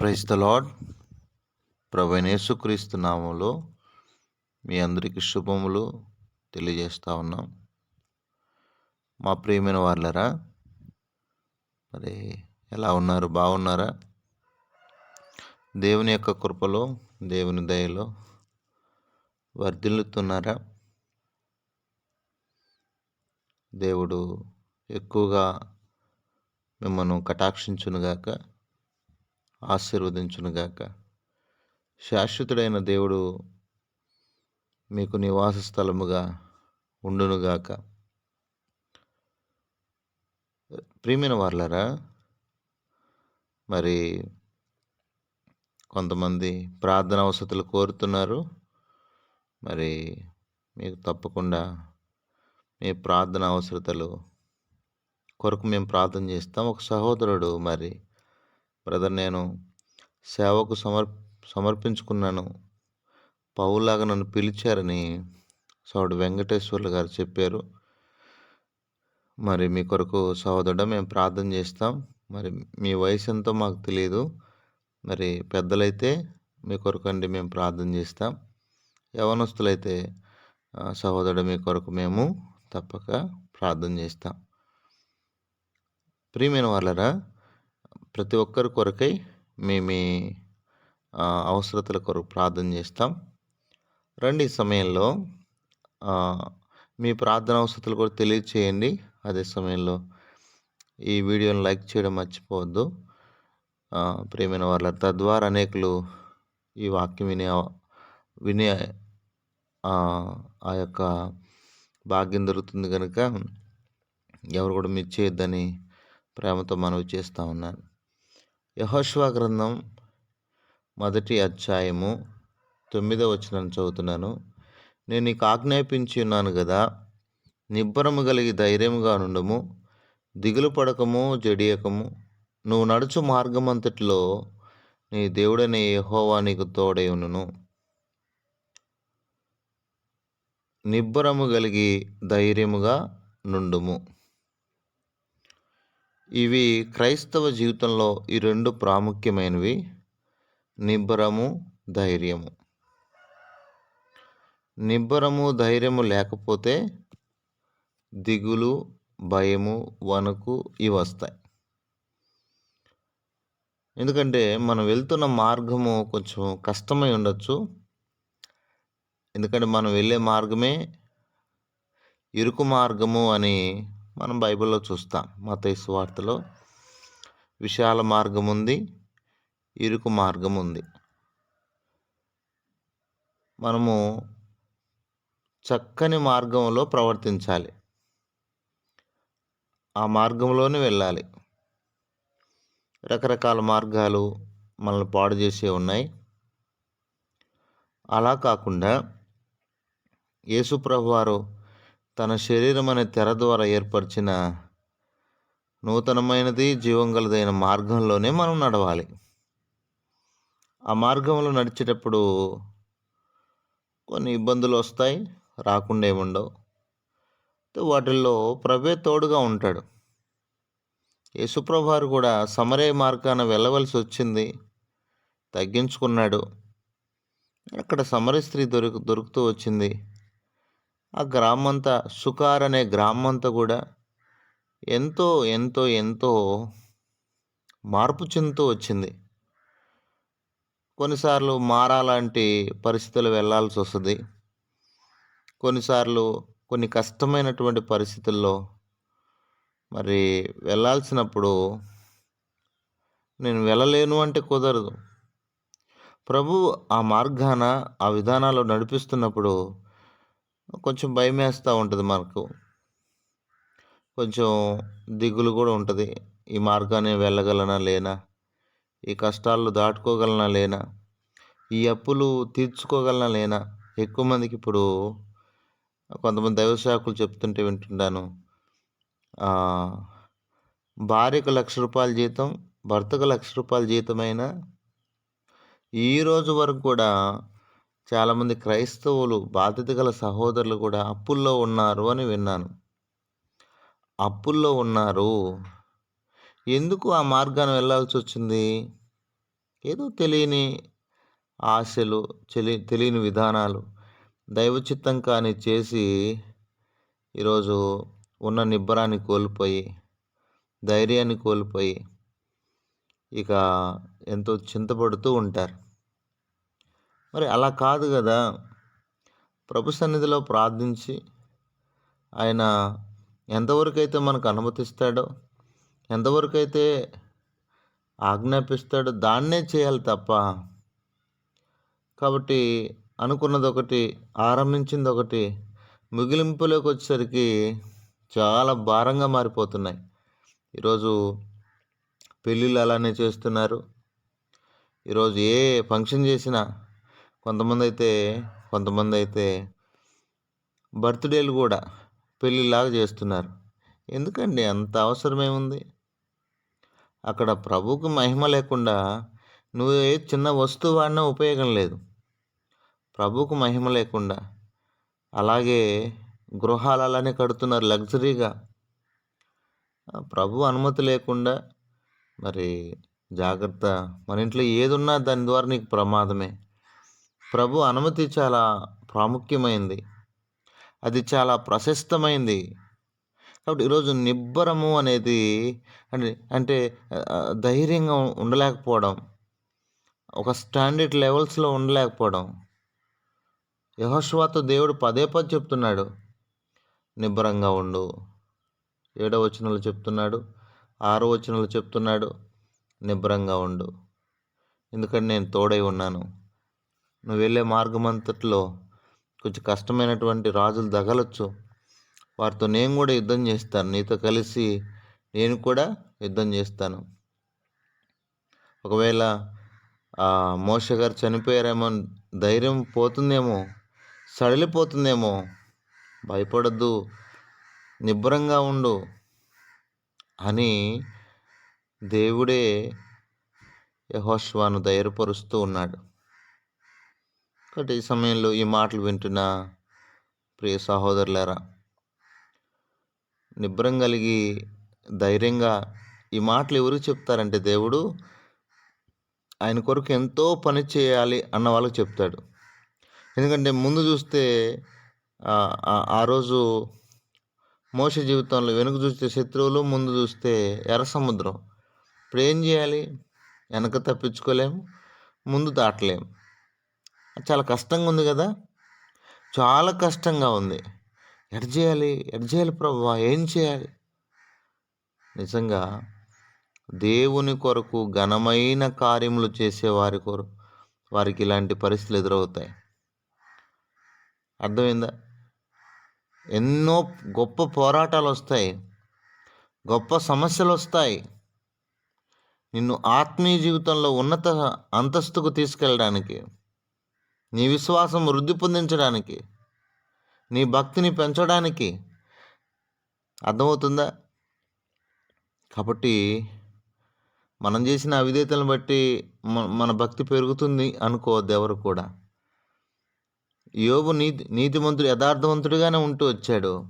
Praise the lord ప్రభనేసుక్రీస్తు నామంలో మీ అందరికీ శుభములు తెలియజేస్తూ ఉన్నాం. మా ప్రియమైన వాళ్ళరా మరి ఎలా ఉన్నారు? బాగున్నారా? దేవుని యొక్క కృపలో దేవుని దయలో వర్ధిల్లుతున్నారా? దేవుడు ఎక్కువగా మిమ్మల్ని కటాక్షించునుగాక ఆశీర్వదించునుగాక. శాశ్వతుడైన దేవుడు మీకు నివాస స్థలముగా ఉండునుగాక. ప్రియమైన వాళ్ళరా మరి కొంతమంది ప్రార్థన అవసరాలు కోరుతున్నారు. మరి మీకు తప్పకుండా మీ ప్రార్థన అవసరతలు కొరకు మేము ప్రార్థన చేస్తాం. ఒక సహోదరుడు మరి బ్రదర్ నేను సేవకు సమర్ సమర్పించుకున్నాను. పౌలాగా నన్ను పిలిచారని సోడు వెంకటేశ్వర్లు గారు చెప్పారు. మరి మీ కొరకు సహోదరుడు మేము ప్రార్థన చేస్తాం. మరి మీ వయసు ఎంతో మాకు తెలియదు మరి పెద్దలైతే మీ కొరకు అండి మేము ప్రార్థన చేస్తాం. యవనస్తులైతే సహోదరుడు మీ కొరకు మేము తప్పక ప్రార్థన చేస్తాం. ప్రియమైన వాళ్ళరా ప్రతి ఒక్కరి కొరకై మేము మీ అవసరతల కొరకు ప్రార్థన చేస్తాం. రండి ఈ సమయంలో మీ ప్రార్థన అవసరతలు కూడా తెలియచేయండి. అదే సమయంలో ఈ వీడియోని లైక్ చేయడం మర్చిపోవద్దు. ప్రేమైన వాళ్ళ తద్వారా అనేకులు ఈ వాక్యం వినే వినే ఆ యొక్క భాగ్యం దొరుకుతుంది కనుక ఎవరు కూడా మిస్ చేయొద్దని ప్రేమతో మనవి చేస్తూ ఉన్నాను. యహోష్వా గ్రంథం మొదటి అధ్యాయము తొమ్మిదో వచ్చిన చదువుతున్నాను. నేను నీకు ఆజ్ఞాపించి ఉన్నాను కదా నిబ్బరము కలిగి ధైర్యముగా నుండము దిగులు పడకము జడియకము. నువ్వు నడుచు మార్గమంతటిలో నీ దేవుడనే యహోవా నీకు తోడై ఉండును. నిబ్బరము కలిగి ధైర్యముగా నుండుము. ఇవి క్రైస్తవ జీవితంలో ఈ రెండు ప్రాముఖ్యమైనవి. నిబ్బరము ధైర్యము. నిబ్బరము ధైర్యము లేకపోతే దిగులు భయము వణుకు ఇవి వస్తాయి. ఎందుకంటే మనం వెళ్తున్న మార్గము కొంచెం కష్టమై ఉండొచ్చు. ఎందుకంటే మనం వెళ్ళే మార్గమే ఇరుకు మార్గము అని మనం బైబిల్లో చూస్తాం. మతైసు వార్తలో విశాల మార్గం ఉంది ఇరుకు మార్గం ఉంది మనము చక్కని మార్గంలో ప్రవర్తించాలి. ఆ మార్గంలోనే వెళ్ళాలి. రకరకాల మార్గాలు మనల్ని పాడు చేసే ఉన్నాయి. అలా కాకుండా యేసుప్రభు వారు తన శరీరం అనే తెర ద్వారా ఏర్పరిచిన నూతనమైనది జీవం గలదైన మార్గంలోనే మనం నడవాలి. ఆ మార్గంలో నడిచేటప్పుడు కొన్ని ఇబ్బందులు వస్తాయి రాకుండా ఏముండవు వాటిల్లో ప్రభే తోడుగా ఉంటాడు. యేసుప్రభారు కూడా సమరే మార్గాన వెళ్ళవలసి వచ్చింది తగ్గించుకున్నాడు. అక్కడ సమర స్త్రీ దొరుకు దొరుకుతూ వచ్చింది. ఆ గ్రామంతా సుకార్ అనే గ్రామంతా కూడా ఎంతో ఎంతో ఎంతో మార్పు చెందుతూ వచ్చింది. కొన్నిసార్లు మారాలాంటి పరిస్థితులు వెళ్ళాల్సి వస్తుంది. కొన్నిసార్లు కొన్ని కష్టమైనటువంటి పరిస్థితుల్లో మరి వెళ్ళాల్సినప్పుడు నేను వెళ్ళలేను అంటే కుదరదు. ప్రభు ఆ మార్గాన ఆ విధానాలు నడిపిస్తున్నప్పుడు కొంచెం భయం వేస్తూ ఉంటుంది మనకు. కొంచెం దిగులు కూడా ఉంటుంది. ఈ మార్గాన్ని వెళ్ళగలనా లేనా? ఈ కష్టాలు దాటుకోగలనా లేనా? ఈ అప్పులు తీర్చుకోగలనా లేనా? ఎక్కువ మందికి ఇప్పుడు కొంతమంది దైవశాఖలు చెప్తుంటే వింటున్నాను భార్యకు లక్ష రూపాయల జీతం భర్తకు లక్ష రూపాయల జీతమైన ఈరోజు వరకు కూడా చాలామంది క్రైస్తవులు బాధ్యత గల సహోదరులు కూడా అప్పుల్లో ఉన్నారు అని విన్నాను. అప్పుల్లో ఉన్నారు. ఎందుకు ఆ మార్గాన్ని వెళ్ళాల్సి వచ్చింది? ఏదో తెలియని ఆశలు తెలి తెలియని విధానాలు దైవచిత్తం కాని చేసి ఈరోజు ఉన్న నిబ్బరాన్ని కోల్పోయి ధైర్యాన్ని కోల్పోయి ఇక ఎంతో చింతపడుతూ ఉంటారు. మరి అలా కాదు కదా. ప్రభు సన్నిధిలో ప్రార్థించి ఆయన ఎంతవరకు అయితే మనకు అనుమతిస్తాడో ఎంతవరకు అయితే ఆజ్ఞాపిస్తాడో దాన్నే చేయాలి తప్ప కాబట్టి అనుకున్నది ఒకటి ఆరంభించింది ఒకటి ముగిలింపులోకి వచ్చేసరికి చాలా భారంగా మారిపోతున్నాయి. ఈరోజు పెళ్ళిళ్ళు అలానే చేస్తున్నారు. ఈరోజు ఏ ఫంక్షన్ చేసినా కొంతమంది అయితే కొంతమంది అయితే బర్త్డేలు కూడా పెళ్ళిలాగా చేస్తున్నారు. ఎందుకండి అంత అవసరమేముంది? అక్కడ ప్రభువుకు మహిమ లేకుండా నువ్వు ఏ చిన్న వస్తువు వాడినా ఉపయోగం లేదు. ప్రభువుకు మహిమ లేకుండా అలాగే గృహాలు అలానే కడుతున్నారు లగ్జరీగా. ప్రభు అనుమతి లేకుండా మరి జాగ్రత్త మన ఇంట్లో ఏది ఉన్నా దాని ద్వారా నీకు ప్రమాదమే. ప్రభు అనుమతి చాలా ప్రాముఖ్యమైంది. అది చాలా ప్రశస్తమైంది. కాబట్టి ఈరోజు నిబ్బరము అనేది అంటే అంటే ధైర్యంగా ఉండలేకపోవడం ఒక స్టాండర్డ్ లెవెల్స్లో ఉండలేకపోవడం. యహోశ్వాతో దేవుడు పదే పది చెప్తున్నాడు నిబ్బరంగా ఉండు. ఏడవ వచనంలో చెప్తున్నాడు ఆరో వచనంలో చెప్తున్నాడు నిబ్బరంగా ఉండు. ఎందుకంటే నేను తోడై ఉన్నాను. నువ్వు వెళ్ళే మార్గం అంతట్లో కొంచెం కష్టమైనటువంటి రాజులు తగలొచ్చు వారితో నేను కూడా యుద్ధం చేస్తాను. నీతో కలిసి నేను కూడా యుద్ధం చేస్తాను. ఒకవేళ మోష గారు చనిపోయారేమో ధైర్యం పోతుందేమో సడలిపోతుందేమో భయపడద్దు నిబ్బరంగా ఉండు అని దేవుడే యహోష్వాను ధైర్యపరుస్తూ ఉన్నాడు. కాబట్టి ఈ సమయంలో ఈ మాటలు వింటున్న ప్రియ సహోదరులారా నిబ్రం కలిగి ధైర్యంగా ఈ మాటలు ఎవరికి చెప్తారంటే దేవుడు ఆయన కొరకు ఎంతో పని చేయాలి అన్న వాళ్ళకి చెప్తాడు. ఎందుకంటే ముందు చూస్తే ఆ రోజు మోస జీవితంలో వెనుక చూస్తే శత్రువులు ముందు చూస్తే ఎర్ర సముద్రం. ఇప్పుడు ఏం చేయాలి? వెనక తప్పించుకోలేము ముందు దాటలేము చాలా కష్టంగా ఉంది కదా. చాలా కష్టంగా ఉంది. ఎట చేయాలి? ఎడ చేయాలి ప్రభు? ఏం చేయాలి? నిజంగా దేవుని కొరకు ఘనమైన కార్యములు చేసే వారి కొరకు వారికి ఇలాంటి పరిస్థితులు ఎదురవుతాయి. అర్థమైందా? ఎన్నో గొప్ప పోరాటాలు వస్తాయి. గొప్ప సమస్యలు వస్తాయి. నిన్ను ఆత్మీయ జీవితంలో ఉన్నత అంతస్తుకు తీసుకెళ్ళడానికి నీ విశ్వాసం వృద్ధి పొందించడానికి నీ భక్తిని పెంచడానికి అర్థమవుతుందా? కాబట్టి మనం చేసిన అవిధేతలను బట్టి మన భక్తి పెరుగుతుంది అనుకోవద్దు ఎవరు కూడా. యోగు నీతి నీతిమంతుడు యథార్థవంతుడిగానే ఉంటూ వచ్చాడు.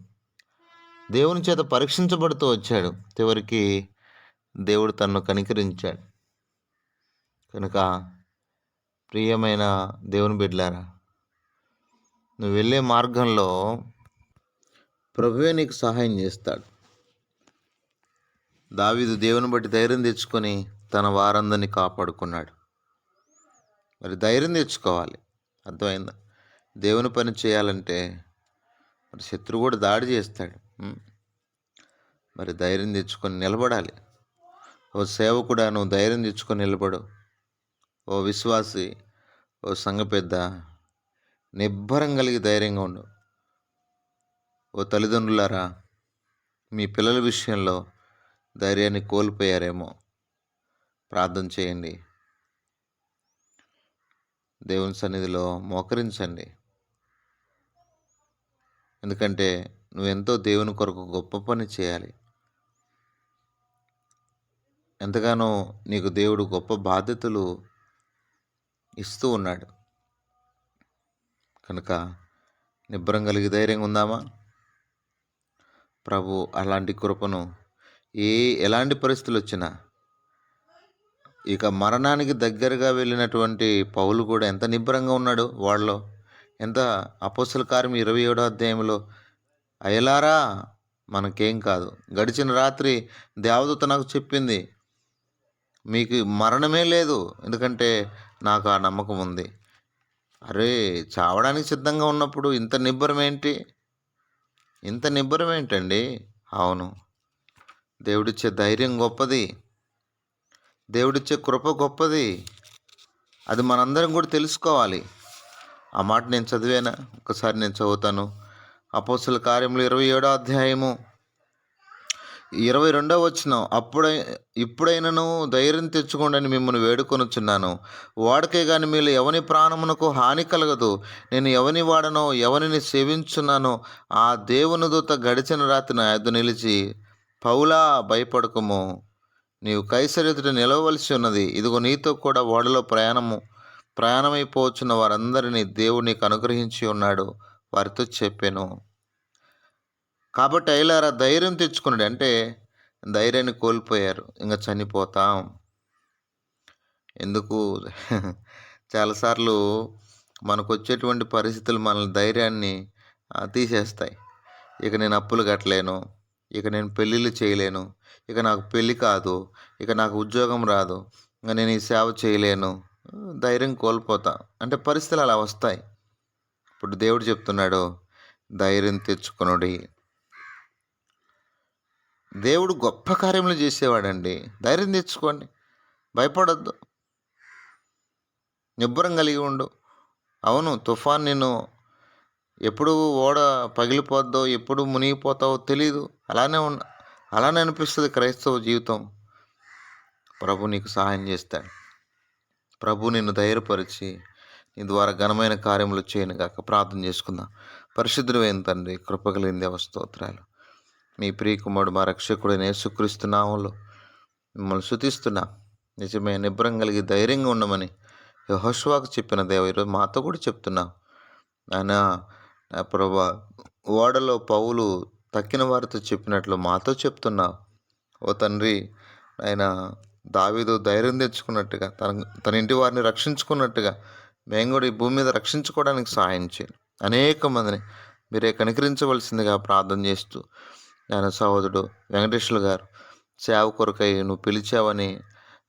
దేవుని చేత పరీక్షించబడుతూ వచ్చాడు. చివరికి దేవుడు తన్ను కనికరించాడు. కనుక ప్రియమైన దేవుని బిడ్డలారా నువ్వు వెళ్ళే మార్గంలో ప్రభువే నీకు సహాయం చేస్తాడు. దావిదు దేవుని బట్టి ధైర్యం తెచ్చుకొని తన వారందరినీ కాపాడుకున్నాడు. మరి ధైర్యం తెచ్చుకోవాలి. అర్థమైందా? దేవుని పని చేయాలంటే మరి శత్రువు కూడా దాడి చేస్తాడు. మరి ధైర్యం తెచ్చుకొని నిలబడాలి. ఓ సేవకుడా నువ్వు ధైర్యం తెచ్చుకొని నిలబడు. ఓ విశ్వాసి ఓ సంఘ పెద్ద నిబ్బరం కలిగి ధైర్యంగా ఉండు. ఓ తల్లిదండ్రులారా మీ పిల్లల విషయంలో ధైర్యాన్ని కోల్పోయారేమో. ప్రార్థన చేయండి. దేవుని సన్నిధిలో మోకరించండి. ఎందుకంటే నువ్వెంతో దేవుని కొరకు గొప్ప పని చేయాలి. ఎంతగానో నీకు దేవుడు గొప్ప బాధ్యతలు ఇస్తూ ఉన్నాడు. కనుక నిబ్బరం కలిగి ధైర్యంగా ఉందామా? ప్రభు అలాంటి కృపను ఏ ఎలాంటి పరిస్థితులు వచ్చినా ఇక మరణానికి దగ్గరగా వెళ్ళినటువంటి పౌలు కూడా ఎంత నిబ్బరంగా ఉన్నాడు వాళ్ళలో. ఎంత అపోసల కార్యం ఇరవై ఏడో అధ్యాయంలో అయలారా మనకేం కాదు. గడిచిన రాత్రి దేవదూత నాకు చెప్పింది మీకు మరణమే లేదు. ఎందుకంటే నాకు ఆ నమ్మకం ఉంది. అరే చావడానికి సిద్ధంగా ఉన్నప్పుడు ఇంత నిబ్బరం ఏంటి ఇంత నిబ్బరం ఏంటండి అవును. దేవుడిచ్చే ధైర్యం గొప్పది. దేవుడిచ్చే కృప గొప్పది. అది మనందరం కూడా తెలుసుకోవాలి. ఆ మాట నేను చదివాను? ఒకసారి నేను చదువుతాను. అపోసల కార్యములు ఇరవై ఏడో అధ్యాయము. ఇరవై రెండో వచ్చిన అప్పుడై ఇప్పుడైనను ధైర్యం తెచ్చుకోండి మిమ్మల్ని వేడుకొనుచున్నాను. వాడకే కానీ మీరు ఎవని ప్రాణమునకు హాని కలగదు. నేను ఎవని వాడనో ఎవరిని సేవించున్నానో ఆ దేవుని దూత గడిచిన రాత్రి నా నిలిచి పౌలా భయపడకము. నీవు కైసరితుడు నిలవవలసి ఉన్నది. ఇదిగో నీతో కూడా ఓడలో ప్రయాణము ప్రయాణమైపోవచ్చున్న వారందరినీ దేవుడు నీకు అనుగ్రహించి ఉన్నాడు. వారితో చెప్పాను. కాబట్టి అయిలారా ధైర్యం తెచ్చుకున్నాడు. అంటే ధైర్యాన్ని కోల్పోయారు. ఇంకా చనిపోతాం. ఎందుకు? చాలాసార్లు మనకు వచ్చేటువంటి పరిస్థితులు మన ధైర్యాన్ని తీసేస్తాయి. ఇక నేను అప్పులు కట్టలేను. ఇక నేను పెళ్ళిళ్ళు చేయలేను. ఇక నాకు పెళ్ళి కాదు. ఇక నాకు ఉద్యోగం రాదు. ఇంకా నేను ఈ సేవ చేయలేను. ధైర్యం కోల్పోతా. అంటే పరిస్థితులు అలా వస్తాయి. ఇప్పుడు దేవుడు చెప్తున్నాడు ధైర్యం తెచ్చుకునుడి. దేవుడు గొప్ప కార్యములు చేసేవాడండి. ధైర్యం తెచ్చుకోండి. భయపడొద్దు. నిబ్బరం కలిగి ఉండు. అవును తుఫాన్ నేను ఎప్పుడు ఓడ పగిలిపోద్దో ఎప్పుడు మునిగిపోతావో తెలీదు. అలానే ఉన్న అలానే అనిపిస్తుంది క్రైస్తవ జీవితం. ప్రభు నీకు సహాయం చేస్తాడు. ప్రభు నిన్ను ధైర్యపరిచి నీ ద్వారా ఘనమైన కార్యములు చేయను గాక ప్రార్థన చేసుకుందాం. పరిశుద్ధుడు తండ్రి కృపగలిగిన దేవ మీ ప్రియకుమారుడు మా రక్షకుడైన యేసుక్రీస్తు నామంలో మిమ్మల్ని శుతిస్తున్నా నిజమే నిబ్రం కలిగి ధైర్యంగా ఉండమని యహోష్వాకు చెప్పిన దేవ ఈరోజు మాతో కూడా చెప్తున్నా. ఆయన నా ప్రభా ఓడలో పౌలు తక్కిన వారితో చెప్పినట్లు మాతో చెప్తున్నా. ఓ తండ్రి ఆయన దావీదు ధైర్యం తెచ్చుకున్నట్టుగా తన తన ఇంటి వారిని రక్షించుకున్నట్టుగా మేము కూడా ఈ భూమి మీద రక్షించుకోవడానికి సహాయం చేయండి. అనేక మందిని మీరే కనికరించవలసిందిగా ప్రార్థన చేస్తూ ఆయన సహోదరుడు వెంకటేశ్వర గారు. సేవ కొరకై నువ్వు పిలిచావని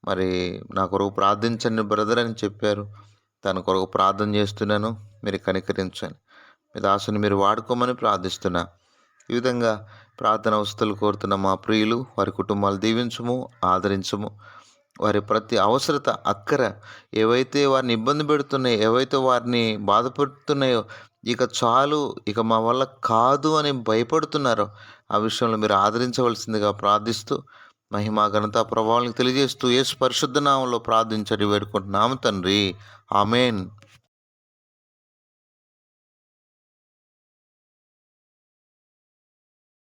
మరి నా కొరకు ప్రార్థించండి బ్రదర్ అని చెప్పారు. తన కొరకు ప్రార్థన చేస్తున్నాను మీరు కనికరించండి. మీ దాసుని మీరు వాడుకోమని ప్రార్థిస్తున్నా. ఈ విధంగా ప్రార్థన అవస్థలు కోరుతున్న మా ప్రియులు వారి కుటుంబాలు దీవించము ఆదరించము. వారి ప్రతి అవసరత అక్కర ఏవైతే వారిని ఇబ్బంది పెడుతున్నాయో ఏవైతే వారిని బాధపడుతున్నాయో ఇక చాలు ఇక మా వల్ల కాదు అని భయపడుతున్నారో ఆ విషయంలో మీరు ఆదరించవలసిందిగా ప్రార్థిస్తూ మహిమా ఘనత ప్రభావాలను తెలియజేస్తూ యేసు పరిశుద్ధ నామంలో ప్రార్థించడి వేడుకుంటున్నాము తండ్రి. ఆమెన్.